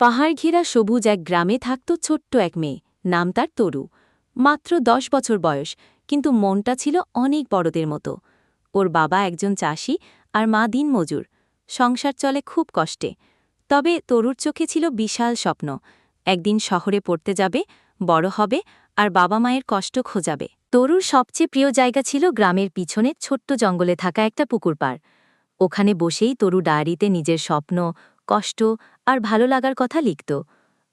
পাহাড় ঘেরা সবুজ এক গ্রামে থাকত ছোট্ট এক মেয়ে। নাম তার তরু। মাত্র দশ বছর বয়স, কিন্তু মনটা ছিল অনেক বড়দের মতো। ওর বাবা একজন চাষি আর মা দিন মজুর সংসার চলে খুব কষ্টে। তবে তরুর চোখে ছিল বিশাল স্বপ্ন। একদিন শহরে পড়তে যাবে, বড় হবে আর বাবা মায়ের কষ্ট খোঁজাবে। তরুর সবচেয়ে প্রিয় জায়গা ছিল গ্রামের পিছনে ছোট্ট জঙ্গলে থাকা একটা পুকুর পাড়। ওখানে বসেই তরু ডায়েরিতে নিজের স্বপ্ন কষ্ট আর ভালো লাগার কথা লিখত।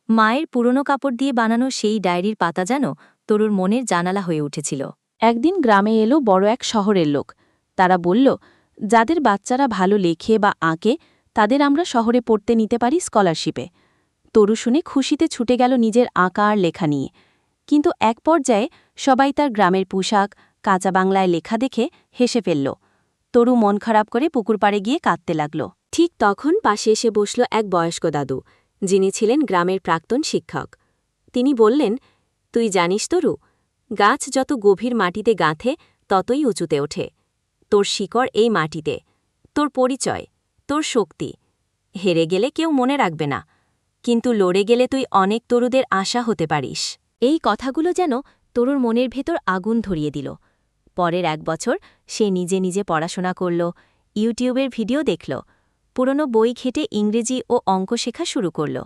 মায়ের পুরনো কাপড় দিয়ে বানানো সেই ডায়েরির পাতা যেন তরুর মনের জানালা হয়ে উঠেছিল। একদিন গ্রামে এলো বড় এক শহরের লোক। তারা বলল, যাদের বাচ্চারা ভালো লেখে বা আঁকে, তাদের আমরা শহরে পড়তে নিতে পারি স্কলারশিপে। তরু শুনে খুশিতে ছুটে গেল নিজের আঁকা আর লেখা নিয়ে। কিন্তু এক পর্যায়ে সবাই তার গ্রামের পোশাক, কাঁচা বাংলায় লেখা দেখে হেসে ফেলল। তরু মন খারাপ করে পুকুর পাড়ে গিয়ে কাঁদতে লাগল। ঠিক তখন পাশে এসে বসল এক বয়স্ক দাদু, যিনি ছিলেন গ্রামের প্রাক্তন শিক্ষক। তিনি বললেন, তুই জানিস তরু, গাছ যত গভীর মাটিতে গাঁথে, ততই উঁচুতে ওঠে। তোর শিকড় এই মাটিতে, তোর পরিচয়, তোর শক্তি। হেরে গেলে কেউ মনে রাখবে না, কিন্তু লড়ে গেলে তুই অনেক তরুদের আশা হতে পারিস। এই কথাগুলো যেন তরুর মনের ভেতর আগুন ধরিয়ে দিল। পরের এক বছর সে নিজে নিজে পড়াশোনা করল, ইউটিউবের ভিডিও দেখল পুরনো বই ঘেটে ইংরেজি ও অঙ্ক শেখা শুরু করল।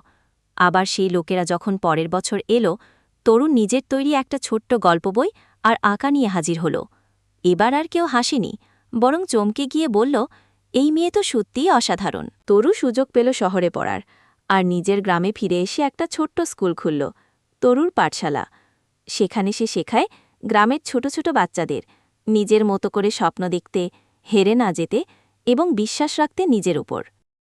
আবার সেই লোকেরা যখন পরের বছর এলো, তরুণ নিজের তৈরি একটা ছোট্ট গল্প বই আর আঁকা নিয়ে হাজির হল। এবার আর কেউ হাসেনি, বরং চমকে গিয়ে বলল, এই মেয়ে তো সত্যিই অসাধারণ। তরু সুযোগ পেল শহরে পড়ার, আর নিজের গ্রামে ফিরে এসে একটা ছোট্ট স্কুল খুলল, তরুর পাঠশালা। সেখানে সে শেখায় গ্রামের ছোট ছোট বাচ্চাদের, নিজের মতো করে স্বপ্ন দেখতে, হেরে না যেতে এবং বিশ্বাস রাখতে নিজের উপর।